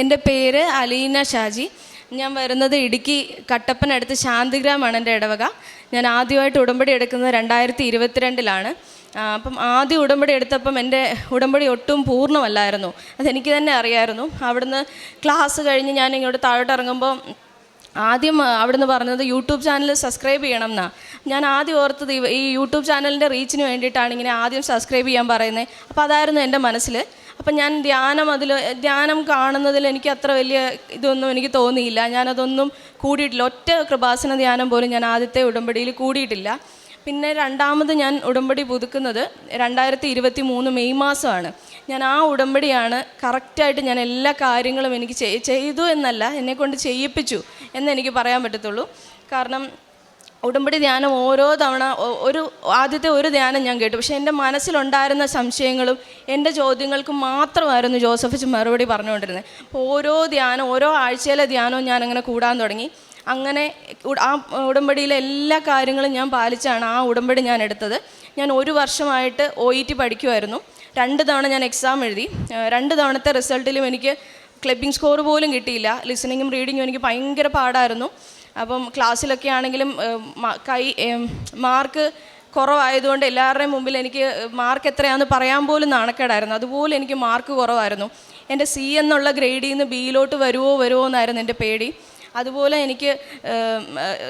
എന്റെ പേര് അലീന ഷാജി. ഞാൻ വരുന്നത് ഇടുക്കി കട്ടപ്പനടുത്ത് ശാന്തിഗ്രാമാണ് എന്റെ ഇടവക. ഞാൻ ആദ്യമായിട്ട് ഉടമ്പടി എടുക്കുന്നത് രണ്ടായിരത്തി ഇരുപത്തിരണ്ടിലാണ് അപ്പം ആദ്യം ഉടമ്പടി എടുത്തപ്പം എന്റെ ഉടമ്പടി ഒട്ടും പൂർണമല്ലായിരുന്നു. അതെനിക്ക് തന്നെ അറിയായിരുന്നു. അവിടുന്ന് ക്ലാസ് കഴിഞ്ഞ് ഞാൻ ഇങ്ങോട്ട് താഴോട്ട് ഇറങ്ങുമ്പോൾ ആദ്യം അവിടുന്ന് പറഞ്ഞത് യൂട്യൂബ് ചാനൽ സബ്സ്ക്രൈബ് ചെയ്യണം എന്നാ ഞാൻ ആദ്യം ഓർത്തത് ഈ യൂട്യൂബ് ചാനലിന്റെ റീച്ചിന് വേണ്ടിയിട്ടാണ് ഇങ്ങനെ ആദ്യം സബ്സ്ക്രൈബ് ചെയ്യാൻ പറയുന്നത് അപ്പോൾ അതായിരുന്നു എന്റെ മനസ്സിൽ അപ്പം ഞാൻ ധ്യാനം അതിൽ ധ്യാനം കാണുന്നതിൽ എനിക്ക് അത്ര വലിയ ഇതൊന്നും എനിക്ക് തോന്നിയില്ല. ഞാനതൊന്നും കൂടിയിട്ടില്ല. ഒറ്റ കൃപാസന ധ്യാനം പോലും ഞാൻ ആദ്യത്തെ ഉടമ്പടിയിൽ കൂടിയിട്ടില്ല. പിന്നെ രണ്ടാമത് ഞാൻ ഉടമ്പടി പുതുക്കുന്നത് രണ്ടായിരത്തി ഇരുപത്തി മൂന്ന് മെയ് മാസമാണ്. ഞാൻ ആ ഉടമ്പടിയാണ് കറക്റ്റായിട്ട് ഞാൻ എല്ലാ കാര്യങ്ങളും എനിക്ക് ചെയ്തു എന്നല്ല എന്നെക്കൊണ്ട് ചെയ്യിപ്പിച്ചു. എന്നെനിക്ക് പറയാൻ പറ്റത്തുള്ളൂ. കാരണം ഉടമ്പടി ധ്യാനം ഓരോ തവണ ഒരു ആദ്യത്തെ ഒരു ധ്യാനം ഞാൻ കേട്ടു. പക്ഷേ എന്റെ മനസ്സിലുണ്ടായിരുന്ന സംശയങ്ങളും എന്റെ ചോദ്യങ്ങൾക്കും മാത്രമായിരുന്നു ജോസഫിച്ച് മറുപടി പറഞ്ഞുകൊണ്ടിരുന്നത്. അപ്പോൾ ഓരോ ധ്യാനം ഓരോ ആഴ്ചയിലെ ധ്യാനവും ഞാൻ അങ്ങനെ കൂടാൻ തുടങ്ങി. അങ്ങനെ ആ ഉടമ്പടിയിലെ എല്ലാ കാര്യങ്ങളും ഞാൻ പാലിച്ചാണ് ആ ഉടമ്പടി ഞാൻ എടുത്തത്. ഞാൻ ഒരു വർഷമായിട്ട് ഒ ഇ ടി പഠിക്കുമായിരുന്നു രണ്ട് തവണ ഞാൻ എക്സാം എഴുതി. രണ്ട് തവണത്തെ റിസൾട്ടിലും എനിക്ക് ക്ലബിംഗ് സ്കോർ പോലും കിട്ടിയില്ല. ലിസണിങ്ങും റീഡിങ്ങും എനിക്ക് ഭയങ്കര പാടായിരുന്നു. അപ്പം ക്ലാസ്സിലൊക്കെ ആണെങ്കിലും കൈ മാർക്ക് കുറവായതുകൊണ്ട് എല്ലാവരുടെയും മുമ്പിൽ എനിക്ക് മാർക്ക് എത്രയാണെന്ന് പറയാൻ പോലും നാണക്കേടായിരുന്നു. അതുപോലെ എനിക്ക് മാർക്ക് കുറവായിരുന്നു. എന്റെ സി എന്നുള്ള ഗ്രേഡിൽ നിന്ന് ബിയിലോട്ട് വരുമോ വരുമോ എന്നായിരുന്നു എന്റെ പേടി. അതുപോലെ എനിക്ക്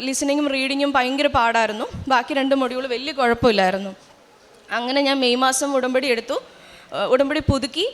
ലിസണിങ്ങും റീഡിങ്ങും ഭയങ്കര പാടായിരുന്നു. ബാക്കി രണ്ട് മൊഡ്യൂൾ വലിയ കുഴപ്പമില്ലായിരുന്നു. അങ്ങനെ ഞാൻ മെയ് മാസം ഉടമ്പടി എടുത്തു. ഉടമ്പടി പുതുക്കി.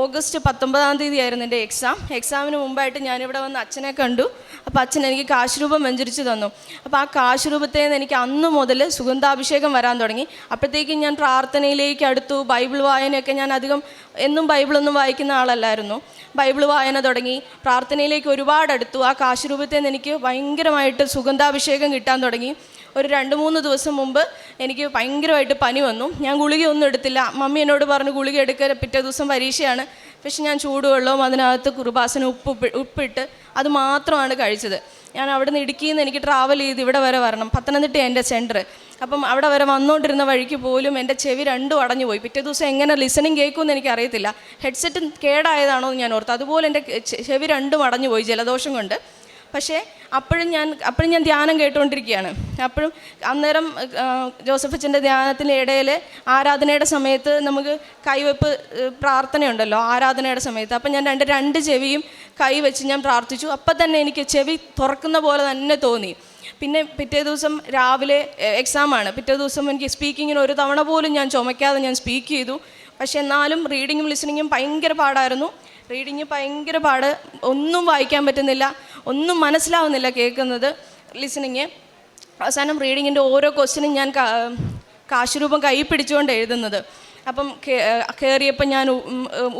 ഓഗസ്റ്റ് പത്തൊമ്പതാം തീയതി ആയിരുന്നു എന്റെ എക്സാം എക്സാമിന് മുമ്പായിട്ട് ഞാനിവിടെ വന്ന് അച്ഛനെ കണ്ടു. അപ്പോൾ അച്ഛൻ എനിക്ക് കാശുരൂപം വെഞ്ചരിച്ച് തന്നു. അപ്പോൾ ആ കാശുരൂപത്തിൽ നിന്ന് എനിക്ക് അന്ന് മുതൽ സുഗന്ധാഭിഷേകം വരാൻ തുടങ്ങി. അപ്പോഴത്തേക്കും ഞാൻ പ്രാർത്ഥനയിലേക്ക് അടുത്തു. ബൈബിൾ വായനയൊക്കെ ഞാൻ അധികം എന്നും ബൈബിളൊന്നും വായിക്കുന്ന ആളല്ലായിരുന്നു. ബൈബിൾ വായന തുടങ്ങി. പ്രാർത്ഥനയിലേക്ക് ഒരുപാട് അടുത്തു. ആ കാശുരൂപത്തിൽ നിന്ന് എനിക്ക് ഭയങ്കരമായിട്ട് സുഗന്ധാഭിഷേകം കിട്ടാൻ തുടങ്ങി. ഒരു രണ്ട് മൂന്ന് ദിവസം മുമ്പ് എനിക്ക് ഭയങ്കരമായിട്ട് പനി വന്നു. ഞാൻ ഗുളിക ഒന്നും എടുത്തില്ല. മമ്മി എന്നോട് പറഞ്ഞു ഗുളിക എടുക്കുക പിറ്റേ ദിവസം പരീക്ഷയാണ്. പക്ഷെ ഞാൻ ചൂടുവെള്ളവും അതിനകത്ത് കുറുബാസന ഉപ്പ് ഉപ്പ് ഉപ്പിട്ട് അത് മാത്രമാണ് കഴിച്ചത്. ഞാൻ അവിടെ നിന്ന് ഇടുക്കിയിൽ നിന്ന് എനിക്ക് ട്രാവൽ ചെയ്ത് ഇവിടെ വരെ വരണം. പത്തനംതിട്ട എന്റെ സെന്റർ അപ്പം അവിടെ വരെ വന്നുകൊണ്ടിരുന്ന വഴിക്ക് പോലും എന്റെ ചെവി രണ്ടും അടഞ്ഞു പോയി. പിറ്റേ ദിവസം എങ്ങനെ ലിസണിങ് കേൾക്കുമെന്ന് എനിക്ക് അറിയത്തില്ല ഹെഡ്സെറ്റ് കേടായതാണോ എന്ന് ഞാൻ ഓർത്തു. അതുപോലെ എന്റെ ചെവി രണ്ടും അടഞ്ഞു പോയി ജലദോഷം കൊണ്ട്. പക്ഷേ അപ്പോഴും ഞാൻ അപ്പോഴും ഞാൻ ധ്യാനം കേട്ടുകൊണ്ടിരിക്കുകയാണ്. അപ്പോഴും അന്നേരം ജോസഫ് അച്ഛന്റെ ധ്യാനത്തിന്റെ ഇടയിൽ ആരാധനയുടെ സമയത്ത് നമുക്ക് കൈവെപ്പ് പ്രാർത്ഥനയുണ്ടല്ലോ ആരാധനയുടെ സമയത്ത്. അപ്പം ഞാൻ രണ്ട് രണ്ട് ചെവിയും കൈ വെച്ച് ഞാൻ പ്രാർത്ഥിച്ചു. അപ്പം തന്നെ എനിക്ക് ചെവി തുറക്കുന്ന പോലെ തന്നെ തോന്നി. പിന്നെ പിറ്റേ ദിവസം രാവിലെ എക്സാമാണ് പിറ്റേ ദിവസം എനിക്ക് സ്പീക്കിങ്ങിന് ഒരു തവണ പോലും ഞാൻ ചുമയ്ക്കാതെ ഞാൻ സ്പീക്ക് ചെയ്തു. പക്ഷെ എന്നാലും റീഡിങ്ങും ലിസണിങ്ങും ഭയങ്കര പാടായിരുന്നു. റീഡിങ് ഭയങ്കര പാട്. ഒന്നും വായിക്കാൻ പറ്റുന്നില്ല. ഒന്നും മനസ്സിലാവുന്നില്ല കേൾക്കുന്നത്. ലിസണിങ് അവസാനം റീഡിങ്ങിന്റെ ഓരോ ക്വസ്റ്റിനും ഞാൻ കാശുരൂപം കൈ പിടിച്ചുകൊണ്ട് എഴുതുന്നത്. അപ്പം കയറിയപ്പോൾ ഞാൻ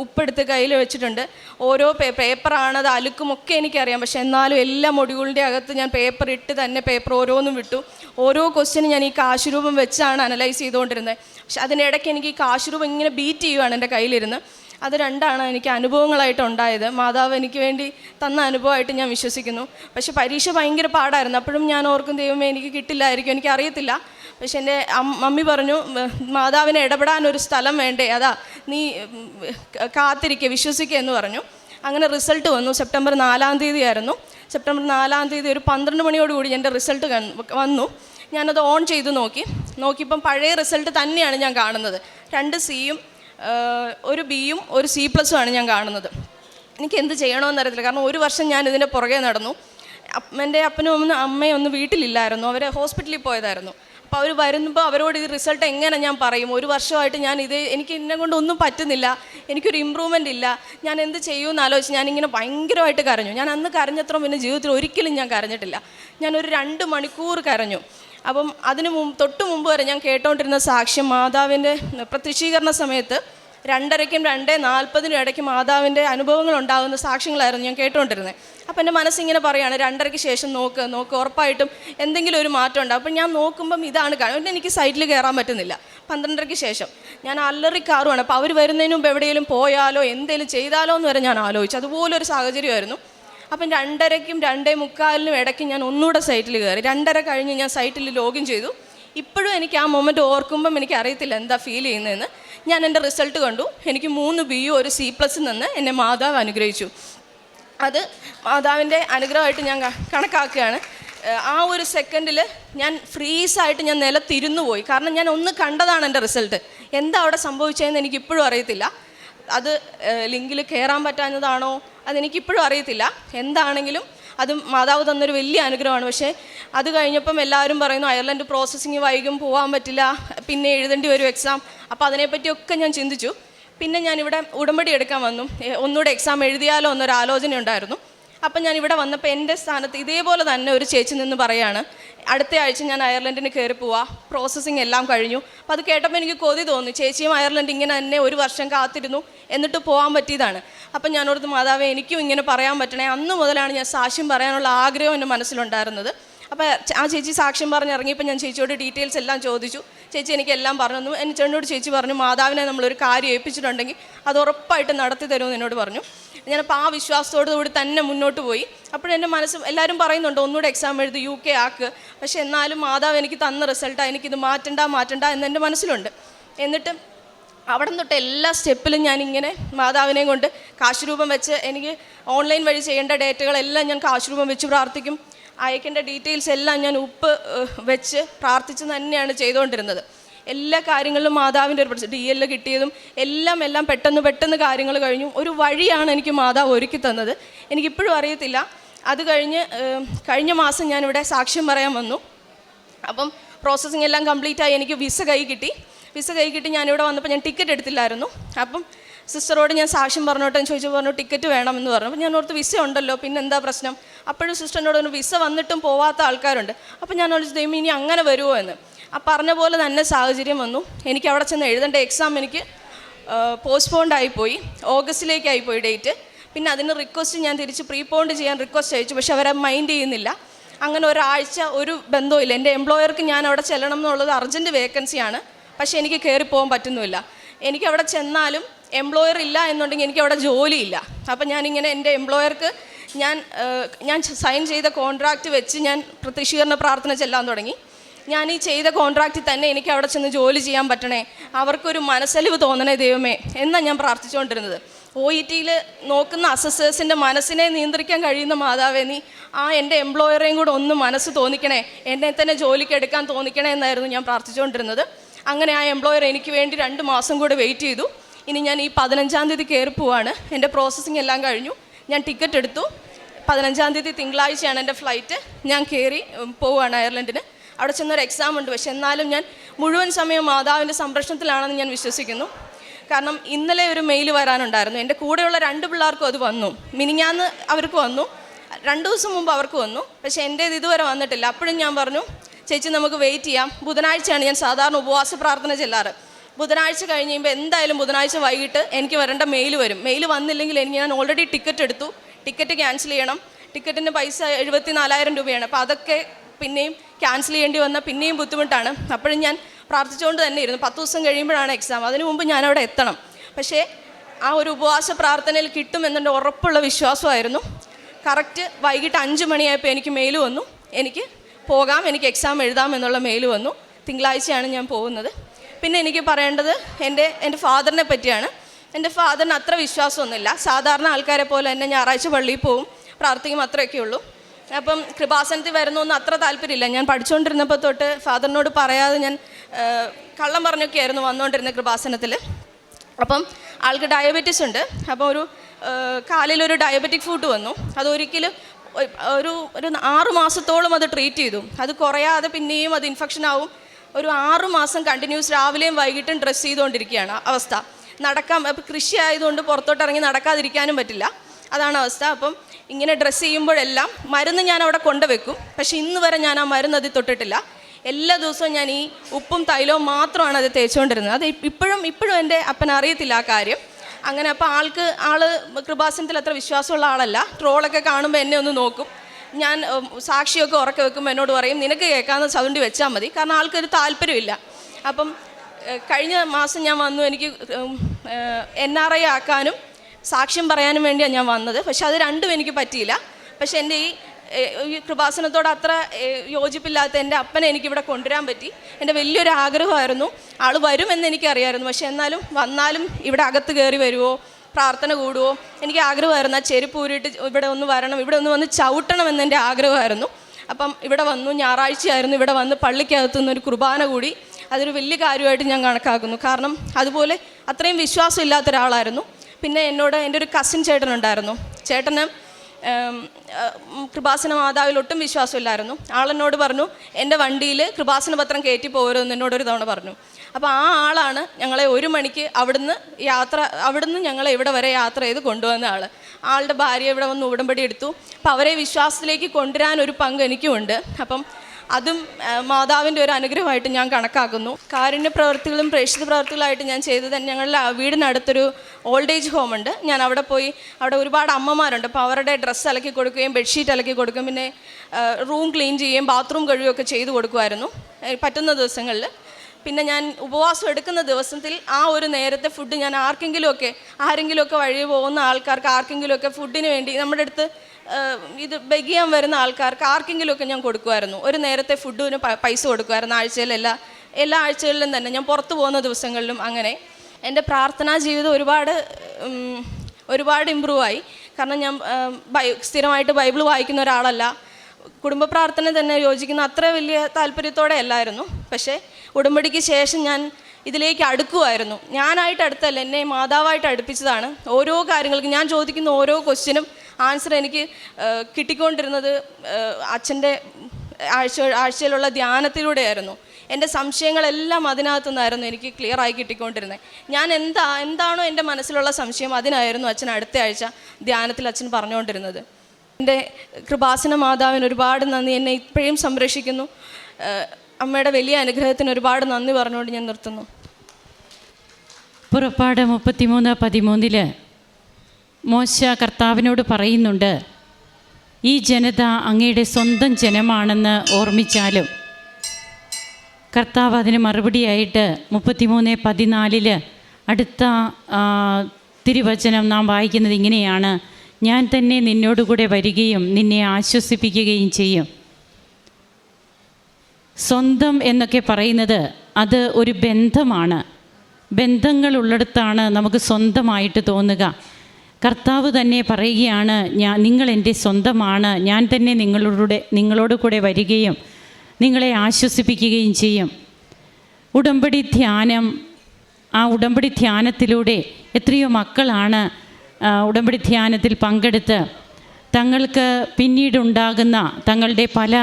ഉപ്പെടുത്ത് കയ്യിൽ വെച്ചിട്ടുണ്ട്. ഓരോ പേപ്പറാണ് അത് അലുക്കും ഒക്കെ എനിക്കറിയാം. പക്ഷേ എന്നാലും എല്ലാ മൊഡ്യൂളിന്റെ അകത്ത് ഞാൻ പേപ്പർ ഇട്ട് തന്നെ പേപ്പർ ഓരോന്നും വിട്ടു. ഓരോ ക്വസ്റ്റ്യനും ഞാൻ ഈ കാശുരൂപം വെച്ചാണ് അനലൈസ് ചെയ്തുകൊണ്ടിരുന്നത്. പക്ഷെ അതിനിടയ്ക്ക് എനിക്ക് ഈ കാശുരൂപം ഇങ്ങനെ ബീറ്റ് ചെയ്യുവാണ് എന്റെ കയ്യിലിരുന്ന്. അത് രണ്ടാണ് എനിക്ക് അനുഭവങ്ങളായിട്ട് ഉണ്ടായത്. മാതാവ് എനിക്ക് വേണ്ടി തന്ന അനുഭവമായിട്ട് ഞാൻ വിശ്വസിക്കുന്നു. പക്ഷെ പരീക്ഷ ഭയങ്കര പാടായിരുന്നു. അപ്പോഴും ഞാൻ ഓർക്കും ദൈവമേ എനിക്ക് കിട്ടില്ലായിരിക്കും. എനിക്ക് അറിയത്തില്ല. പക്ഷെ എന്റെ മമ്മി പറഞ്ഞു മാതാവിനെ ഇടപെടാൻ ഒരു സ്ഥലം വേണ്ടേ. അതാ നീ കാത്തിരിക്കേ കാത്തിരിക്കുക വിശ്വസിക്കുക എന്ന് പറഞ്ഞു. അങ്ങനെ റിസൾട്ട് വന്നു. സെപ്റ്റംബർ നാലാം തീയതി ആയിരുന്നു സെപ്റ്റംബർ നാലാം തീയതി ഒരു പന്ത്രണ്ട് മണിയോടുകൂടി എന്റെ റിസൾട്ട് വന്നു. ഞാനത് ഓൺ ചെയ്ത് നോക്കി. നോക്കിയപ്പം പഴയ റിസൾട്ട് തന്നെയാണ് ഞാൻ കാണുന്നത്. രണ്ട് സിയും ഒരു ബിയും ഒരു സി പ്ലസും ആണ് ഞാൻ കാണുന്നത്. എനിക്ക് എന്ത് ചെയ്യണമെന്ന് അറിയത്തില്ല. കാരണം ഒരു വർഷം ഞാൻ ഇതിന്റെ പുറകെ നടന്നു. എന്റെ അപ്പനും അമ്മ അമ്മയും ഒന്നും വീട്ടിലില്ലായിരുന്നു. അവർ ഹോസ്പിറ്റലിൽ പോയതായിരുന്നു. അപ്പോൾ അവർ വരുമ്പോൾ അവരോട് ഈ റിസൾട്ട് എങ്ങനെ ഞാൻ പറയും? ഒരു വർഷമായിട്ട് ഞാൻ ഇത് എനിക്ക് എന്നെ കൊണ്ട് ഒന്നും പറ്റുന്നില്ല. എനിക്കൊരു ഇമ്പ്രൂവ്മെന്റ് ഇല്ല. ഞാൻ എന്ത് ചെയ്യുമെന്ന് ആലോചിച്ച് ഞാനിങ്ങനെ ഭയങ്കരമായിട്ട് കരഞ്ഞു. ഞാൻ അന്ന് കരഞ്ഞത്ര പിന്നെ ജീവിതത്തിൽ ഒരിക്കലും ഞാൻ കരഞ്ഞിട്ടില്ല. ഞാനൊരു രണ്ട് മണിക്കൂർ കരഞ്ഞു. അപ്പം അതിന് മുമ്പ് തൊട്ട് മുമ്പ് വരെ ഞാൻ കേട്ടോണ്ടിരുന്ന സാക്ഷ്യം മാതാവിന്റെ പ്രത്യക്ഷീകരണ സമയത്ത് രണ്ടരയ്ക്കും രണ്ട് നാൽപ്പതിനും ഇടയ്ക്ക് മാതാവിന്റെ അനുഭവങ്ങൾ ഉണ്ടാകുന്ന സാക്ഷ്യങ്ങളായിരുന്നു ഞാൻ കേട്ടുകൊണ്ടിരുന്നത് അപ്പം എന്റെ മനസ്സിങ്ങനെ പറയുകയാണ് രണ്ടരയ്ക്ക് ശേഷം നോക്ക് നോക്ക് ഉറപ്പായിട്ടും എന്തെങ്കിലും ഒരു മാറ്റം ഉണ്ടാവും. അപ്പം ഞാൻ നോക്കുമ്പം ഇതാണ് കാരണം എനിക്ക് സൈറ്റിൽ കയറാൻ പറ്റുന്നില്ല. പന്ത്രണ്ടരയ്ക്ക് ശേഷം ഞാൻ അല്ലറി കാറുമാണ് അപ്പോൾ അവർ വരുന്നതിന് മുമ്പ് എവിടെയെങ്കിലും പോയാലോ എന്തെങ്കിലും ചെയ്താലോ എന്ന് വരെ ഞാൻ ആലോചിച്ചു. അതുപോലൊരു സാഹചര്യമായിരുന്നു. അപ്പം രണ്ടരയ്ക്കും രണ്ടേ മുക്കാലിനും ഇടയ്ക്ക് ഞാൻ ഒന്നുകൂടെ സൈറ്റിൽ കയറി. രണ്ടര കഴിഞ്ഞ് ഞാൻ സൈറ്റിൽ ലോഗിൻ ചെയ്തു. ഇപ്പോഴും എനിക്ക് ആ മൊമെന്റ് ഓർക്കുമ്പം എനിക്ക് അറിയത്തില്ല എന്താ ഫീൽ ചെയ്യുന്നതെന്ന്. ഞാൻ എന്റെ റിസൾട്ട് കണ്ടു. എനിക്ക് മൂന്ന് ബിയും ഒരു സി പ്ലസ് നിന്ന് എന്നെ മാതാവ് അനുഗ്രഹിച്ചു. അത് മാതാവിന്റെ അനുഗ്രഹമായിട്ട് ഞാൻ കണക്കാക്കുകയാണ്. ആ ഒരു സെക്കൻഡിൽ ഞാൻ ഫ്രീസായിട്ട് ഞാൻ നിലത്തിരുന്നു പോയി. കാരണം ഞാൻ ഒന്ന് കണ്ടതാണ് എന്റെ റിസൾട്ട്. എന്താ അവിടെ സംഭവിച്ചതെന്ന് എനിക്കിപ്പോഴും അറിയത്തില്ല. അത് ലിങ്കിൽ കയറാൻ പറ്റാഞ്ഞതാണോ? അതെനിക്കിപ്പോഴും അറിയത്തില്ല. എന്താണെങ്കിലും അത് മാതാവ് തന്നൊരു വലിയ അനുഗ്രഹമാണ്. പക്ഷേ അത് കഴിഞ്ഞപ്പം എല്ലാവരും പറയുന്നു അയർലൻഡ് പ്രോസസ്സിങ് വൈകും പോകാൻ പറ്റില്ല. പിന്നെ എഴുതേണ്ടി വരും എക്സാം അപ്പോൾ അതിനെപ്പറ്റിയൊക്കെ ഞാൻ ചിന്തിച്ചു. പിന്നെ ഞാനിവിടെ ഉടമ്പടി എടുക്കാൻ വന്നു. ഒന്നുകൂടെ എക്സാം എഴുതിയാലോ എന്നൊരു ആലോചന ഉണ്ടായിരുന്നു അപ്പം ഞാൻ ഇവിടെ വന്നപ്പോൾ എന്റെ സ്ഥാനത്ത് ഇതേപോലെ തന്നെ ഒരു ചേച്ചി നിന്ന് പറയാണ് അടുത്ത ആഴ്ച ഞാൻ അയർലൻഡിന് കയറി പോവാ. പ്രോസസ്സിങ് എല്ലാം കഴിഞ്ഞു. അപ്പം അത് കേട്ടപ്പോൾ എനിക്ക് കൊതി തോന്നി. ചേച്ചിയും അയർലൻഡ് ഇങ്ങനെ തന്നെ ഒരു വർഷം കാത്തിരുന്നു. എന്നിട്ട് പോകാൻ പറ്റിയതാണ്. അപ്പം ഞാൻ ഓർത്ത് മാതാവേ എനിക്കും ഇങ്ങനെ പറയാൻ പറ്റണേ. അന്ന് മുതലാണ് ഞാൻ സാക്ഷ്യം പറയാനുള്ള ആഗ്രഹം എന്റെ മനസ്സിലുണ്ടായിരുന്നത്. അപ്പോൾ ആ ചേച്ചി സാക്ഷ്യം പറഞ്ഞ് ഇറങ്ങിയപ്പോൾ ഞാൻ ചേച്ചിയോട് ഡീറ്റെയിൽസ് എല്ലാം ചോദിച്ചു. ചേച്ചി എനിക്ക് എല്ലാം പറഞ്ഞു തന്നു എന്റെ ചേട്ടനോട് ചേച്ചി പറഞ്ഞു മാതാവിനെ നമ്മളൊരു കാര്യം ഏൽപ്പിച്ചിട്ടുണ്ടെങ്കിൽ അത് ഉറപ്പായിട്ട് നടത്തി തരുമെന്ന് എന്നോട് പറഞ്ഞു. ഞാനപ്പോൾ ആ വിശ്വാസത്തോടു കൂടി തന്നെ മുന്നോട്ട് പോയി. അപ്പോഴെന്റെ മനസ്സ് എല്ലാവരും പറയുന്നുണ്ട് ഒന്നുകൂടെ എക്സാം എഴുതി യു കെ ആക്ക്. പക്ഷേ എന്നാലും മാതാവ് എനിക്ക് തന്ന റിസൾട്ടാണ് എനിക്കിത് മാറ്റണ്ട മാറ്റണ്ട എന്ന് എന്റെ മനസ്സിലുണ്ട്. എന്നിട്ട് അവിടെ തൊട്ട് എല്ലാ സ്റ്റെപ്പിലും ഞാൻ ഇങ്ങനെ മാതാവിനെ കൊണ്ട് കാശുരൂപം വെച്ച് എനിക്ക് ഓൺലൈൻ വഴി ചെയ്യേണ്ട ഡേറ്റുകളെല്ലാം ഞാൻ കാശുരൂപം വെച്ച് പ്രാർത്ഥിക്കും. അയക്കേണ്ട ഡീറ്റെയിൽസ് എല്ലാം ഞാൻ ഉപ്പ് വെച്ച് പ്രാർത്ഥിച്ച് തന്നെയാണ് ചെയ്തുകൊണ്ടിരുന്നത്. എല്ലാ കാര്യങ്ങളിലും മാതാവിന്റെ ഒരു പ്രശ്നം ഡി എൽ കിട്ടിയതും എല്ലാം എല്ലാം പെട്ടെന്ന് പെട്ടെന്ന് കാര്യങ്ങൾ കഴിഞ്ഞു. ഒരു വഴിയാണ് എനിക്ക് മാതാവ് ഒരുക്കി തന്നത്. എനിക്കിപ്പോഴും അറിയത്തില്ല. അത് കഴിഞ്ഞ് കഴിഞ്ഞ മാസം ഞാനിവിടെ സാക്ഷ്യം പറയാൻ വന്നു. അപ്പം പ്രോസസ്സിങ് എല്ലാം കംപ്ലീറ്റ് ആയി എനിക്ക് വിസ കൈ കിട്ടി. വിസ കൈ കിട്ടി ഞാനിവിടെ വന്നപ്പോൾ ഞാൻ ടിക്കറ്റ് എടുത്തില്ലായിരുന്നു. അപ്പം സിസ്റ്ററോട് ഞാൻ സാക്ഷ്യം പറഞ്ഞോട്ടെ എന്ന് ചോദിച്ചു പറഞ്ഞു ടിക്കറ്റ് വേണമെന്ന് പറഞ്ഞു. അപ്പോൾ ഞാൻ വിസ ഉണ്ടല്ലോ പിന്നെ എന്താ പ്രശ്നം? അപ്പോഴും സിസ്റ്ററിനോട് വിസ വന്നിട്ടും പോവാത്ത ആൾക്കാരുണ്ട്. അപ്പോൾ ഞാൻ ഓർത്ത് ദൈവം ഇനി അങ്ങനെ വരുമോ എന്ന്? ആ പറഞ്ഞ പോലെ തന്നെ സാഹചര്യം വന്നു. എനിക്ക് അവിടെ ചെന്ന് എഴുതേണ്ട എക്സാം എനിക്ക് പോസ്റ്റ്പോണ്ട് ആയിപ്പോയി ഓഗസ്റ്റിലേക്കായി പോയി ഡേറ്റ് പിന്നെ അതിന് റിക്വസ്റ്റ് ഞാൻ തിരിച്ച് പ്രീപോണ്ട് ചെയ്യാൻ റിക്വസ്റ്റ് അയച്ചു. പക്ഷെ അവരെ മൈൻഡ് ചെയ്യുന്നില്ല. അങ്ങനെ ഒരാഴ്ച ഒരു ബന്ധവുമില്ല എന്റെ എംപ്ലോയർക്ക് ഞാൻ അവിടെ ചെല്ലണം എന്നുള്ളത് അർജന്റ് വേക്കൻസിയാണ് പക്ഷേ എനിക്ക് കയറി പോകാൻ പറ്റുന്നുമില്ല. എനിക്ക് അവിടെ ചെന്നാലും എംപ്ലോയർ ഇല്ല എന്നുണ്ടെങ്കിൽ എനിക്ക് അവിടെ ജോലിയില്ല. അപ്പം ഞാനിങ്ങനെ എന്റെ എംപ്ലോയർക്ക് ഞാൻ ഞാൻ സൈൻ ചെയ്ത കോൺട്രാക്റ്റ് വെച്ച് ഞാൻ പ്രത്യക്ഷീകരണ പ്രാർത്ഥന ചെല്ലാൻ തുടങ്ങി. ഞാൻ ഈ ചെയ്ത കോൺട്രാക്റ്റിൽ തന്നെ എനിക്ക് അവിടെ ചെന്ന് ജോലി ചെയ്യാൻ പറ്റണേ. അവർക്കൊരു മനസ്സലിവ് തോന്നണേ ദൈവമേ എന്നാണ് ഞാൻ പ്രാർത്ഥിച്ചുകൊണ്ടിരുന്നത്. ഒ ഇ ടിയിൽ നോക്കുന്ന അസസേഴ്സിന്റെ മനസ്സിനെ നിയന്ത്രിക്കാൻ കഴിയുന്ന മാതാവേ നീ ആ എന്റെ എംപ്ലോയറേയും കൂടെ ഒന്ന് മനസ്സ് തോന്നിക്കണേ. എന്നെ തന്നെ ജോലിക്ക് എടുക്കാൻ തോന്നിക്കണേ എന്നായിരുന്നു ഞാൻ പ്രാർത്ഥിച്ചുകൊണ്ടിരുന്നത്. അങ്ങനെ ആ എംപ്ലോയർ എനിക്ക് വേണ്ടി രണ്ട് മാസം കൂടെ വെയിറ്റ് ചെയ്തു. ഇനി ഞാൻ ഈ പതിനഞ്ചാം തീയതി കയറി പോവാണ്. എന്റെ പ്രോസസ്സിങ് എല്ലാം കഴിഞ്ഞു. ഞാൻ ടിക്കറ്റ് എടുത്തു. പതിനഞ്ചാം തീയതി തിങ്കളാഴ്ചയാണ് എന്റെ ഫ്ലൈറ്റ് ഞാൻ കയറി പോവുകയാണ് അയർലൻഡിന്. അവിടെ ചെന്നൊരു എക്സാം ഉണ്ട്. പക്ഷെ എന്നാലും ഞാൻ മുഴുവൻ സമയം മാതാവിന്റെ സംരക്ഷണത്തിലാണെന്ന് ഞാൻ വിശ്വസിക്കുന്നു. കാരണം ഇന്നലെ ഒരു മെയിൽ വരാനുണ്ടായിരുന്നു. എന്റെ കൂടെയുള്ള രണ്ട് പിള്ളേർക്കും അത് വന്നു. മിനിഞ്ഞാന്ന് അവർക്ക് വന്നു. രണ്ട് ദിവസം മുമ്പ് അവർക്ക് വന്നു. പക്ഷേ എന്റേത് ഇതുവരെ വന്നിട്ടില്ല. അപ്പോഴും ഞാൻ പറഞ്ഞു ചേച്ചി നമുക്ക് വെയിറ്റ് ചെയ്യാം. ബുധനാഴ്ചയാണ് ഞാൻ സാധാരണ ഉപവാസ പ്രാർത്ഥന ചെല്ലാറ്. ബുധനാഴ്ച കഴിഞ്ഞ് കഴിയുമ്പോൾ എന്തായാലും ബുധനാഴ്ച വൈകിട്ട് എനിക്ക് വരേണ്ട മെയിൽ വരും. മെയിൽ വന്നില്ലെങ്കിൽ എനിക്ക് ഞാൻ ഓൾറെഡി ടിക്കറ്റ് എടുത്തു. ടിക്കറ്റ് ക്യാൻസൽ ചെയ്യണം. ടിക്കറ്റിന്റെ പൈസ എഴുപത്തി നാലായിരം രൂപയാണ്. അപ്പോൾ അതൊക്കെ പിന്നെയും ക്യാൻസൽ ചെയ്യേണ്ടി വന്ന പിന്നെയും ബുദ്ധിമുട്ടാണ്. അപ്പോഴും ഞാൻ പ്രാർത്ഥിച്ചുകൊണ്ട് തന്നെ ഇരുന്നു. പത്ത് ദിവസം കഴിയുമ്പോഴാണ് എക്സാം അതിനു മുമ്പ് ഞാൻ അവിടെ എത്തണം. പക്ഷേ ആ ഒരു ഉപവാസ പ്രാർത്ഥനയിൽ കിട്ടുമെന്നുണ്ട് ഉറപ്പുള്ള വിശ്വാസമായിരുന്നു. കറക്റ്റ് വൈകിട്ട് അഞ്ച് മണിയായപ്പോൾ എനിക്ക് മെയിൽ വന്നു. എനിക്ക് പോകാം എനിക്ക് എക്സാം എഴുതാം എന്നുള്ള മെയിൽ വന്നു. തിങ്കളാഴ്ചയാണ് ഞാൻ പോകുന്നത്. പിന്നെ എനിക്ക് പറയേണ്ടത് എന്റെ എന്റെ ഫാദറിനെ പറ്റിയാണ്. എന്റെ ഫാദറിന് അത്ര വിശ്വാസമൊന്നുമില്ല. സാധാരണ ആൾക്കാരെ പോലെ തന്നെ ഞായറാഴ്ച പള്ളിയിൽ പോവും പ്രാർത്ഥിക്കും അത്രയൊക്കെ ഉള്ളൂ അപ്പം കൃപാസനത്തിൽ വരുന്നൊന്നും അത്ര താല്പര്യമില്ല. ഞാൻ പഠിച്ചുകൊണ്ടിരുന്നപ്പോൾ തൊട്ട് ഫാദറിനോട് പറയാതെ ഞാൻ കള്ളം പറഞ്ഞൊക്കെ ആയിരുന്നു വന്നുകൊണ്ടിരുന്ന കൃപാസനത്തിൽ അപ്പം ആൾക്ക് ഡയബറ്റീസ് ഉണ്ട്. അപ്പോൾ ഒരു കാലിലൊരു ഡയബറ്റിക് ഫുഡ് വന്നു. അതൊരിക്കലും ഒരു ഒരു ആറു മാസത്തോളം അത് ട്രീറ്റ് ചെയ്തു. അത് കുറയാതെ പിന്നെയും അത് ഇൻഫെക്ഷൻ ആവും. ഒരു ആറു മാസം കണ്ടിന്യൂസ് രാവിലെയും വൈകിട്ടും ഡ്രസ്സ് ചെയ്തുകൊണ്ടിരിക്കുകയാണ് അവസ്ഥ. നടക്കാൻ കൃഷി ആയതുകൊണ്ട് പുറത്തോട്ടിറങ്ങി നടക്കാതിരിക്കാനും പറ്റില്ല. അതാണ് അവസ്ഥ. അപ്പം ഇങ്ങനെ ഡ്രസ്സ് ചെയ്യുമ്പോഴെല്ലാം മരുന്ന് ഞാൻ അവിടെ കൊണ്ടുവെക്കും. പക്ഷേ ഇന്ന് വരെ ഞാൻ ആ മരുന്ന് അതിൽ തൊട്ടിട്ടില്ല. എല്ലാ ദിവസവും ഞാൻ ഈ ഉപ്പും തൈലവും മാത്രമാണ് അത് തേച്ചുകൊണ്ടിരുന്നത്. അത് ഇപ്പോഴും ഇപ്പോഴും എന്റെ അപ്പൻ അറിയത്തില്ല ആ കാര്യം. അങ്ങനെ അപ്പോൾ ആൾക്ക് ആൾ കൃപാസനത്തിൽ അത്ര വിശ്വാസമുള്ള ആളല്ല. ട്രോളൊക്കെ കാണുമ്പോൾ എന്നെ ഒന്ന് നോക്കും. ഞാൻ സാക്ഷിയൊക്കെ ഉറക്കെ വെക്കുമ്പോൾ എന്നോട് പറയും നിനക്ക് കേൾക്കാമെന്ന് സൗണ്ടി വെച്ചാൽ മതി. കാരണം ആൾക്കൊരു താല്പര്യമില്ല. അപ്പം കഴിഞ്ഞ മാസം ഞാൻ വന്നു എനിക്ക് എൻ ആർ ഐ ആക്കാനും സാക്ഷ്യം പറയാനും വേണ്ടിയാണ് ഞാൻ വന്നത്. പക്ഷെ അത് രണ്ടും എനിക്ക് പറ്റിയില്ല. പക്ഷെ എന്റെ ഈ ഈ കൃപാസനത്തോട് അത്ര യോജിപ്പില്ലാത്ത എന്റെ അപ്പനെ എനിക്കിവിടെ കൊണ്ടുവരാൻ പറ്റി. എന്റെ വലിയൊരു ആഗ്രഹമായിരുന്നു. ആൾ വരുമെന്ന് എനിക്കറിയായിരുന്നു. പക്ഷെ എന്നാലും വന്നാലും ഇവിടെ അകത്ത് കയറി വരുമോ പ്രാർത്ഥന കൂടുമോ എനിക്ക് ആഗ്രഹമായിരുന്നു ആ ചെരുപ്പ് ഊരിയിട്ട് ഇവിടെ ഒന്ന് വരണം ഇവിടെ ഒന്ന് വന്ന് ചവിട്ടണം എന്നെന്റെ ആഗ്രഹമായിരുന്നു. അപ്പം ഇവിടെ വന്നു ഞായറാഴ്ചയായിരുന്നു ഇവിടെ വന്ന് പള്ളിക്കകത്തു നിന്നൊരു കുർബാന കൂടി. അതൊരു വലിയ കാര്യമായിട്ട് ഞാൻ കണക്കാക്കുന്നു. കാരണം അതുപോലെ അത്രയും വിശ്വാസം ഇല്ലാത്ത ഒരാളായിരുന്നു പിന്നെ എന്നോട് എന്റെ ഒരു കസിൻ ചേട്ടനുണ്ടായിരുന്നു ചേട്ടന് കൃപാസന മാതാവിൽ ഒട്ടും വിശ്വാസമില്ലായിരുന്നു. ആളെന്നോട് പറഞ്ഞു എന്റെ വണ്ടിയിൽ കൃപാസന പത്രം കയറ്റി പോകരുതെന്ന് എന്നോടൊരു തവണ പറഞ്ഞു. അപ്പോൾ ആ ആളാണ് ഞങ്ങളെ ഒരു മണിക്ക് അവിടുന്ന് യാത്ര അവിടുന്ന് ഞങ്ങളെ ഇവിടെ വരെ യാത്ര ചെയ്ത് കൊണ്ടുവന്ന ആൾ ആളുടെ ഭാര്യ ഇവിടെ വന്ന് ഉടമ്പടി എടുത്തു. അപ്പോൾ അവരെ വിശ്വാസത്തിലേക്ക് കൊണ്ടുവരാൻ ഒരു പങ്ക് എനിക്കുമുണ്ട്. അപ്പം അതും മാതാവിന്റെ ഒരു അനുഗ്രഹമായിട്ട് ഞാൻ കണക്കാക്കുന്നു. കാരുണ്യ പ്രവർത്തികളും പ്രേക്ഷിത പ്രവർത്തികളായിട്ട് ഞാൻ ചെയ്തത് ഞങ്ങളുടെ വീടിനടുത്തൊരു ഓൾഡ് ഏജ് ഹോം ഉണ്ട്. ഞാൻ അവിടെ പോയി അവിടെ ഒരുപാട് അമ്മമാരുണ്ട്. അപ്പോൾ അവരുടെ ഡ്രസ്സ് അലക്കി കൊടുക്കുകയും ബെഡ്ഷീറ്റ് അലക്കി കൊടുക്കുകയും പിന്നെ റൂം ക്ലീൻ ചെയ്യുകയും ബാത്റൂം കഴുകുകയൊക്കെ ചെയ്തു കൊടുക്കുമായിരുന്നു പറ്റുന്ന ദിവസങ്ങളിൽ. പിന്നെ ഞാൻ ഉപവാസം എടുക്കുന്ന ദിവസത്തിൽ ആ ഒരു നേരത്തെ ഫുഡ് ഞാൻ ആർക്കെങ്കിലുമൊക്കെ ആരെങ്കിലുമൊക്കെ വഴി പോകുന്ന ആൾക്കാർക്ക് ആർക്കെങ്കിലുമൊക്കെ ഫുഡിന് വേണ്ടി നമ്മുടെ അടുത്ത് ഇത് ബെഗ് ചെയ്യാൻ വരുന്ന ആൾക്കാർക്ക് ആർക്കെങ്കിലുമൊക്കെ ഞാൻ കൊടുക്കുമായിരുന്നു. ഒരു നേരത്തെ ഫുഡിന് പൈസ കൊടുക്കുമായിരുന്നു ആഴ്ചയിലല്ല എല്ലാ ആഴ്ചകളിലും തന്നെ. ഞാൻ പുറത്തു പോകുന്ന ദിവസങ്ങളിലും അങ്ങനെ. എന്റെ പ്രാർത്ഥനാ ജീവിതം ഒരുപാട് ഒരുപാട് ഇമ്പ്രൂവ് ആയി. കാരണം ഞാൻ ബൈ സ്ഥിരമായിട്ട് ബൈബിൾ വായിക്കുന്ന ഒരാളല്ല. കുടുംബ പ്രാർത്ഥന തന്നെ യോജിക്കുന്ന അത്ര വലിയ താല്പര്യത്തോടെ അല്ലായിരുന്നു. പക്ഷേ ഉടമ്പടിക്ക് ശേഷം ഞാൻ ഇതിലേക്ക് അടുക്കുമായിരുന്നു. ഞാനായിട്ട് അടുത്തല്ല എന്നെ മാതാവായിട്ട് അടുപ്പിച്ചതാണ്. ഓരോ കാര്യങ്ങൾക്കും ഞാൻ ചോദിക്കുന്ന ഓരോ ക്വസ്റ്റ്യനും ആൻസർ എനിക്ക് കിട്ടിക്കൊണ്ടിരുന്നത് അച്ഛന്റെ ആഴ്ച ആഴ്ചയിലുള്ള ധ്യാനത്തിലൂടെയായിരുന്നു. എന്റെ സംശയങ്ങളെല്ലാം അതിനകത്തു നിന്നായിരുന്നു എനിക്ക് ക്ലിയർ ആയി കിട്ടിക്കൊണ്ടിരുന്നത്. ഞാൻ എന്താ എന്താണോ എന്റെ മനസ്സിലുള്ള സംശയം അതിനായിരുന്നു അച്ഛൻ അടുത്ത ആഴ്ച ധ്യാനത്തിൽ അച്ഛൻ പറഞ്ഞുകൊണ്ടിരുന്നത്. എന്റെ കൃപാസന മാതാവിന് ഒരുപാട് നന്ദി. എന്നെ ഇപ്പോഴും സംരക്ഷിക്കുന്നു. അമ്മയുടെ വലിയ അനുഗ്രഹത്തിന് ഒരുപാട് നന്ദി പറഞ്ഞുകൊണ്ട് ഞാൻ നിർത്തുന്നു. പുറപ്പാട് മുപ്പത്തിമൂന്ന് പതിമൂന്നിൽ മോശ കർത്താവിനോട് പറയുന്നുണ്ട് ഈ ജനത അങ്ങയുടെ സ്വന്തം ജനമാണെന്ന് ഓർമ്മിച്ചാലും കർത്താവ് അതിന് മറുപടിയായിട്ട് മുപ്പത്തിമൂന്ന് പതിനാലിൽ അടുത്ത തിരുവചനം നാം വായിക്കുന്നത് ഇങ്ങനെയാണ് ഞാൻ തന്നെ നിന്നോടുകൂടെ വരികയും നിന്നെ ആശ്വസിപ്പിക്കുകയും ചെയ്യും. സ്വന്തം എന്നൊക്കെ പറയുന്നത് അത് ഒരു ബന്ധമാണ്. ബന്ധങ്ങളുള്ളിടത്താണ് നമുക്ക് സ്വന്തമായിട്ട് തോന്നുക. കർത്താവ് തന്നെ പറയുകയാണ് ഞാൻ നിങ്ങൾ എന്റെ സ്വന്തമാണ്. ഞാൻ തന്നെ നിങ്ങളുടെ നിങ്ങളോട് കൂടെ വരികയും നിങ്ങളെ ആശ്വസിപ്പിക്കുകയും ചെയ്യും. ഉടമ്പടി ധ്യാനം ആ ഉടമ്പടി ധ്യാനത്തിലൂടെ എത്രയോ മക്കളാണ് ഉടമ്പടി ധ്യാനത്തിൽ പങ്കെടുത്ത് തങ്ങൾക്ക് പിന്നീടുണ്ടാകുന്ന തങ്ങളുടെ പല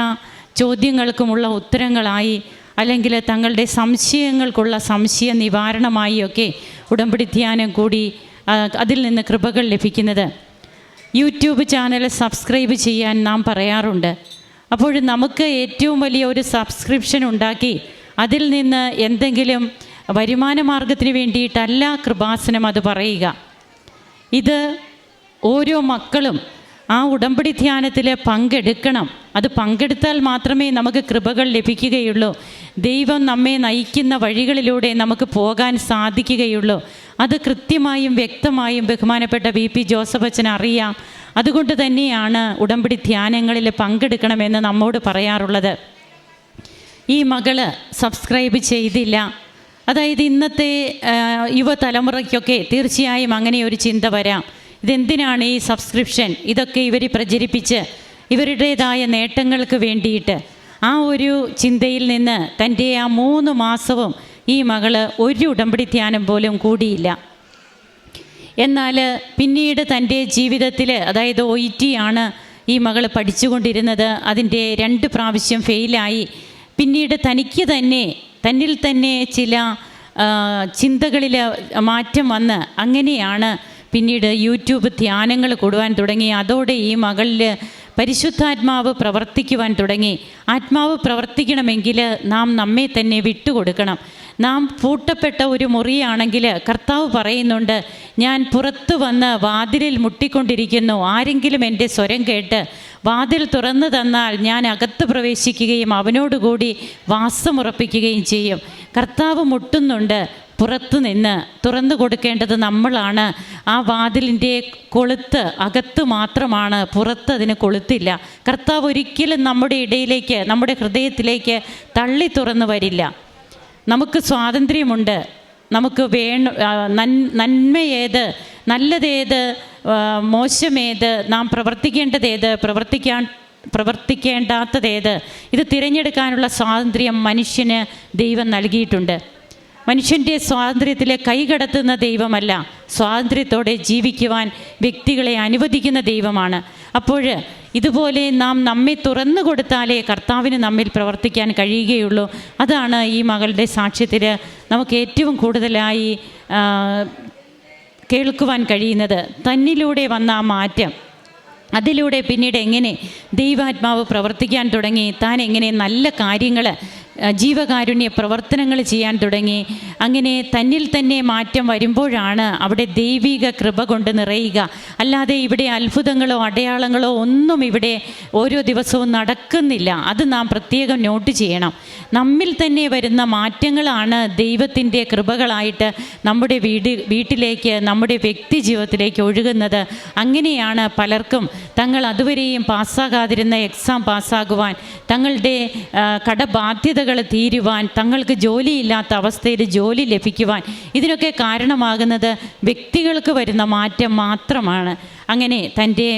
ചോദ്യങ്ങൾക്കുമുള്ള ഉത്തരങ്ങളായി അല്ലെങ്കിൽ തങ്ങളുടെ സംശയങ്ങൾക്കുള്ള സംശയ നിവാരണമായി ഒക്കെ ഉടമ്പടി ധ്യാനം കൂടി അതിൽ നിന്ന് കൃപകൾ ലഭിക്കുന്നത്. യൂട്യൂബ് ചാനൽ സബ്സ്ക്രൈബ് ചെയ്യാൻ നാം പറയാറുണ്ട്. അപ്പോൾ നമുക്ക് ഏറ്റവും വലിയ ഒരു സബ്സ്ക്രിപ്ഷൻ ഉണ്ടാക്കി അതിൽ നിന്ന് എന്തെങ്കിലും വരുമാന മാർഗത്തിന് വേണ്ടിയിട്ടല്ല കൃപാസനം അത് പറയുക. ഇത് ഓരോ മക്കളും ആ ഉടമ്പടി ധ്യാനത്തിൽ പങ്കെടുക്കണം. അത് പങ്കെടുത്താൽ മാത്രമേ നമുക്ക് കൃപകൾ ലഭിക്കുകയുള്ളൂ. ദൈവം നമ്മെ നയിക്കുന്ന വഴികളിലൂടെ നമുക്ക് പോകാൻ സാധിക്കുകയുള്ളൂ. അത് കൃത്യമായും വ്യക്തമായും ബഹുമാനപ്പെട്ട വി പി ജോസഫ് അച്ഛൻ അറിയാം. അതുകൊണ്ട് തന്നെയാണ് ഉടമ്പടി ധ്യാനങ്ങളിൽ പങ്കെടുക്കണമെന്ന് നമ്മോട് പറയാറുള്ളത്. ഈ മകൾ സബ്സ്ക്രൈബ് ചെയ്തില്ല. അതായത് ഇന്നത്തെ യുവതലമുറയ്ക്കൊക്കെ തീർച്ചയായും അങ്ങനെ ഒരു ചിന്ത വരാം. ഇതെന്തിനാണ് ഈ സബ്സ്ക്രിപ്ഷൻ ഇതൊക്കെ ഇവർ പ്രചരിപ്പിച്ച് ഇവരുടേതായ നേട്ടങ്ങൾക്ക് വേണ്ടിയിട്ട് ആ ഒരു ചിന്തയിൽ നിന്ന് തന്റെ ആ മൂന്ന് മാസവും ഈ മകൾ ഒരു ഉടമ്പടി ധ്യാനം പോലും കൂടിയില്ല. എന്നാൽ പിന്നീട് തന്റെ ജീവിതത്തിൽ അതായത് ഒ ടി ആണ് ഈ മകൾ പഠിച്ചുകൊണ്ടിരുന്നത്. അതിന്റെ രണ്ട് പ്രാവശ്യം ഫെയിലായി. പിന്നീട് തനിക്ക് തന്നെ തന്നിൽ തന്നെ ചില ചിന്തകളിൽ മാറ്റം വന്ന് അങ്ങനെയാണ് പിന്നീട് യൂട്യൂബ് ധ്യാനങ്ങൾ കൂടുവാൻ തുടങ്ങി. അതോടെ ഈ മകളിൽ പരിശുദ്ധാത്മാവ് പ്രവർത്തിക്കുവാൻ തുടങ്ങി. ആത്മാവ് പ്രവർത്തിക്കണമെങ്കിൽ നാം നമ്മെ തന്നെ വിട്ടുകൊടുക്കണം. നാം പൂട്ടപ്പെട്ട ഒരു മുറിയാണെങ്കിൽ കർത്താവ് പറയുന്നുണ്ട് ഞാൻ പുറത്തു വന്ന് വാതിലിൽ മുട്ടിക്കൊണ്ടിരിക്കുന്നു. ആരെങ്കിലും എന്റെ സ്വരം കേട്ട് വാതിൽ തുറന്നു തന്നാൽ ഞാൻ അകത്ത് പ്രവേശിക്കുകയും അവനോടുകൂടി വാസമുറപ്പിക്കുകയും ചെയ്യും. കർത്താവ് മുട്ടുന്നുണ്ട് പുറത്തു നിന്ന് തുറന്നു കൊടുക്കേണ്ടത് നമ്മളാണ്. ആ വാതിലിന്റെ കൊളുത്ത് അകത്ത് മാത്രമാണ് പുറത്ത് അതിന് കൊളുത്തില്ല. കർത്താവ് ഒരിക്കലും നമ്മുടെ ഇടയിലേക്ക് നമ്മുടെ ഹൃദയത്തിലേക്ക് തള്ളി തുറന്നു വരില്ല. നമുക്ക് സ്വാതന്ത്ര്യമുണ്ട്. നമുക്ക് വേണ നന്മയേത് നല്ലതേത് മോശമേത് നാം പ്രവർത്തിക്കേണ്ടതേത് പ്രവർത്തിക്കാൻ പ്രവർത്തിക്കേണ്ടാത്തതേത് ഇത് തിരഞ്ഞെടുക്കാനുള്ള സ്വാതന്ത്ര്യം മനുഷ്യന് ദൈവം നൽകിയിട്ടുണ്ട്. മനുഷ്യന്റെ സ്വാതന്ത്ര്യത്തിലെ കൈകടത്തുന്ന ദൈവമല്ല. സ്വാതന്ത്ര്യത്തോടെ ജീവിക്കുവാൻ വ്യക്തികളെ അനുവദിക്കുന്ന ദൈവമാണ്. അപ്പോൾ ഇതുപോലെ നാം നമ്മെ തുറന്നു കൊടുത്താലേ കർത്താവിന് നമ്മിൽ പ്രവർത്തിക്കാൻ കഴിയുകയുള്ളൂ. അതാണ് ഈ മകളുടെ സാക്ഷ്യത്തിൽ നമുക്ക് ഏറ്റവും കൂടുതലായി കേൾക്കുവാൻ കഴിയുന്നത്. തന്നിലൂടെ വന്ന ആ മാറ്റം. അതിലൂടെ പിന്നീട് എങ്ങനെ ദൈവാത്മാവ് പ്രവർത്തിക്കാൻ തുടങ്ങി? താൻ എങ്ങനെ നല്ല കാര്യങ്ങൾ ജീവകാരുണ്യ പ്രവർത്തനങ്ങൾ ചെയ്യാൻ തുടങ്ങി. അങ്ങനെ തന്നിൽ തന്നെ മാറ്റം വരുമ്പോഴാണ് അവിടെ ദൈവിക കൃപ കൊണ്ട് നിറയുക. അല്ലാതെ ഇവിടെ അത്ഭുതങ്ങളോ അടയാളങ്ങളോ ഒന്നും ഇവിടെ ഓരോ ദിവസവും നടക്കുന്നില്ല. അത് നാം പ്രത്യേകം നോട്ട് ചെയ്യണം. നമ്മിൽ തന്നെ വരുന്ന മാറ്റങ്ങളാണ് ദൈവത്തിന്റെ കൃപകളായിട്ട് നമ്മുടെ വീട് വീട്ടിലേക്ക് നമ്മുടെ വ്യക്തി ജീവിതത്തിലേക്ക് ഒഴുകുന്നത്. അങ്ങനെയാണ് പലർക്കും തങ്ങൾ അതുവരെയും പാസ്സാകാതിരുന്ന എക്സാം പാസ്സാകുവാൻ തങ്ങളുടെ ആ, കടബാധ്യതകൾ തീരുവാൻ തങ്ങൾക്ക് ജോലിയില്ലാത്ത അവസ്ഥയിൽ ജോലി ലഭിക്കുവാൻ ഇതിനൊക്കെ കാരണമാകുന്നത് വ്യക്തികൾക്ക് വരുന്ന മാറ്റം മാത്രമാണ്. അങ്ങനെ തന്റെ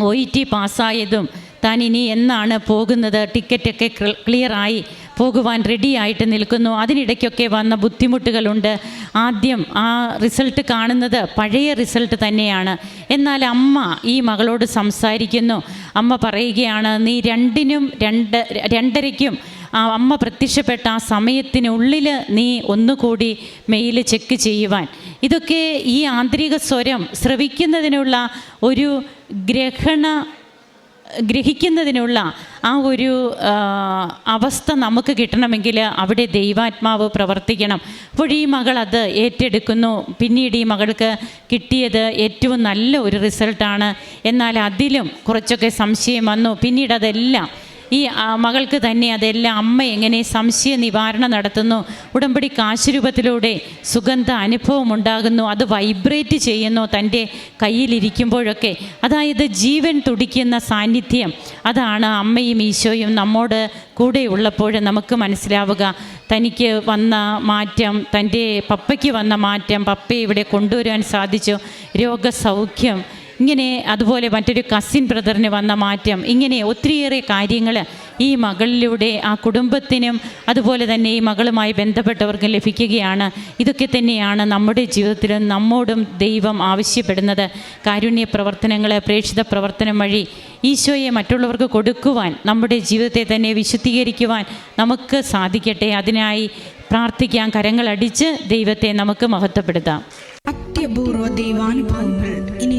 ഒ ഇ ടി പാസ്സായതും താൻ ഇനി എന്നാണ് പോകുന്നത് ടിക്കറ്റൊക്കെ ക്ലിയറായി പോകുവാൻ റെഡിയായിട്ട് നിൽക്കുന്നു. അതിനിടയ്ക്കൊക്കെ വന്ന ബുദ്ധിമുട്ടുകളുണ്ട്. ആദ്യം ആ റിസൾട്ട് കാണുന്നത് പഴയ റിസൾട്ട് തന്നെയാണ്. എന്നാൽ അമ്മ ഈ മകളോട് സംസാരിക്കുന്നു. അമ്മ പറയുകയാണ് നീ രണ്ടിനും രണ്ട് രണ്ടരയ്ക്കും ആ അമ്മ പ്രത്യക്ഷപ്പെട്ട ആ സമയത്തിനുള്ളിൽ നീ ഒന്നുകൂടി മെയിൽ ചെക്ക് ചെയ്യുവാൻ. ഇതൊക്കെ ഈ ആന്തരിക സ്വരം ശ്രവിക്കുന്നതിനുള്ള ഒരു ഗ്രഹണ ഗ്രഹിക്കുന്നതിനുള്ള ആ ഒരു അവസ്ഥ നമുക്ക് കിട്ടണമെങ്കിൽ അവിടെ ദൈവാത്മാവ് പ്രവർത്തിക്കണം. അപ്പോൾ ഈ മകൾ അത് ഏറ്റെടുക്കുന്നു. പിന്നീട് ഈ മകൾക്ക് കിട്ടിയത് ഏറ്റവും നല്ല ഒരു റിസൾട്ടാണ് എന്നാൽ അതിലും കുറച്ചൊക്കെ സംശയം വന്നു. പിന്നീട് അതെല്ലാം ഈ മകൾക്ക് തന്നെ അതെല്ലാം അമ്മ എങ്ങനെ സംശയ നിവാരണം നടത്തുന്നു? ഉടമ്പടി കാശുരൂപത്തിലൂടെ സുഗന്ധ അനുഭവം ഉണ്ടാകുന്നു. അത് വൈബ്രേറ്റ് ചെയ്യുന്നു തന്റെ കയ്യിലിരിക്കുമ്പോഴൊക്കെ. അതായത് ജീവൻ തുടിക്കുന്ന സാന്നിധ്യം. അതാണ് അമ്മയും ഈശോയും നമ്മോട് കൂടെ ഉള്ളപ്പോൾ നമുക്ക് മനസ്സിലാവുക. തനിക്ക് വന്ന മാറ്റം തന്റെ പപ്പയ്ക്ക് വന്ന മാറ്റം പപ്പയെ ഇവിടെ കൊണ്ടുവരാൻ സാധിച്ചു. രോഗസൗഖ്യം ഇങ്ങനെ അതുപോലെ മറ്റൊരു കസിൻ ബ്രദറിന് വന്ന മാറ്റം. ഇങ്ങനെ ഒത്തിരിയേറെ കാര്യങ്ങൾ ഈ മകളിലൂടെ ആ കുടുംബത്തിനും അതുപോലെ തന്നെ ഈ മകളുമായി ബന്ധപ്പെട്ടവർക്കും ലഭിക്കുകയാണ്. ഇതൊക്കെ തന്നെയാണ് നമ്മുടെ ജീവിതത്തിലും നമ്മോടും ദൈവം ആവശ്യപ്പെടുന്നത്. കാരുണ്യ പ്രവർത്തനങ്ങൾ പ്രേക്ഷിത പ്രവർത്തനം വഴി ഈശോയെ മറ്റുള്ളവർക്ക് കൊടുക്കുവാൻ നമ്മുടെ ജീവിതത്തെ തന്നെ വിശുദ്ധീകരിക്കുവാൻ നമുക്ക് സാധിക്കട്ടെ. അതിനായി പ്രാർത്ഥിക്കാം. കരങ്ങളടിച്ച് ദൈവത്തെ നമുക്ക് മഹത്വപ്പെടുത്താം. അത്യപൂർവ ദൈവാനുഭവങ്ങൾ ഇനി